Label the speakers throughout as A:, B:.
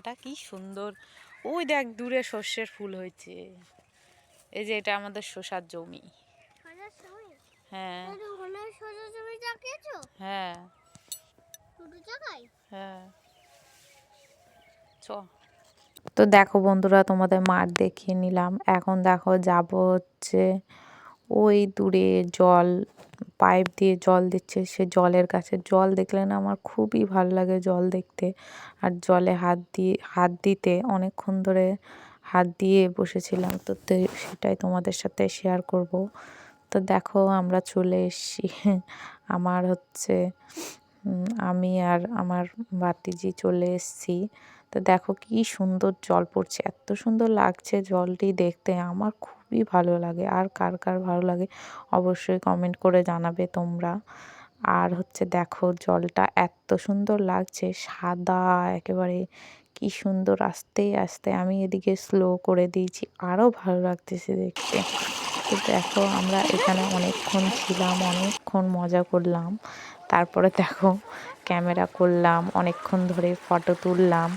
A: জায়গাটা কি সুন্দর। ওই দেখ দূরে সর্ষের ফুল হয়েছে। এই যে এটা আমাদের শসার জমি। হ্যাঁ। হ্যাঁ। হ্যাঁ। চ। তো দেখো বন্ধুরা তোমাদের মাঠ দেখিয়ে নিলাম। এখন দেখো যাব হচ্ছে ওই দূরে জল পাইপ দিয়ে জল দিচ্ছে, সে জলের কাছে জল দেখলে না আমার খুবই ভালো লাগে জল দেখতে। আর জলে হাত দিয়ে, হাত দিতে, অনেকক্ষণ ধরে হাত দিয়ে বসেছিলাম। তো সেটাই তোমাদের সাথে শেয়ার করব। তো দেখো আমরা চলে এসেছি। আমার হচ্ছে আমি আর আমার ভাতিজি চলে এসেছি। তো দেখো কি সুন্দর জল পড়ছে, এত সুন্দর লাগছে জলটি দেখতে। আমার খুবই ভালো লাগে? আর কার কার ভালো লাগে? অবশ্যই কমেন্ট করে জানাবে তোমরা। আর হচ্ছে দেখো, জলটা এত সুন্দর লাগছে, সাদা একেবারে। কি সুন্দর আস্তে আস্তে আমি এদিকে স্লো করে দিয়েছি আরও ভালো লাগতেছে দেখতে। তো দেখো, আমরা এখানে অনেকক্ষণ ছিলাম, অনেকক্ষণ মজা করলাম। তারপরে দেখো, ক্যামেরা করলাম, অনেকক্ষণ ধরে ফটো তুললাম।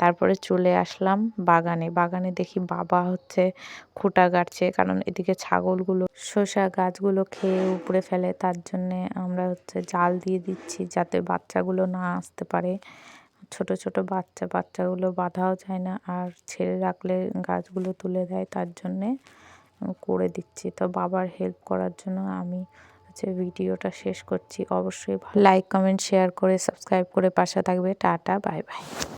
A: তারপরে চলে আসলাম বাগানে। বাগানে দেখি বাবা হচ্ছে খুঁটা গাড়ছে, কারণ এদিকে ছাগলগুলো, শসা গাছগুলো খেয়ে উপড়ে ফেলে। তার জন্যে আমরা হচ্ছে জাল দিয়ে দিচ্ছি যাতে বাচ্চাগুলো না আসতে পারে। ছোট ছোট বাচ্চা, বাচ্চাগুলো বাঁধাও যায় না আর ছেড়ে রাখলে গাছগুলো তুলে দেয়, তার জন্যে করে দিচ্ছি। তো বাবার হেল্প করার জন্য আমি হচ্ছে ভিডিওটা শেষ করছি। অবশ্যই লাইক কমেন্ট শেয়ার করে সাবস্ক্রাইব করে পাশে থাকবে। Tata bye bye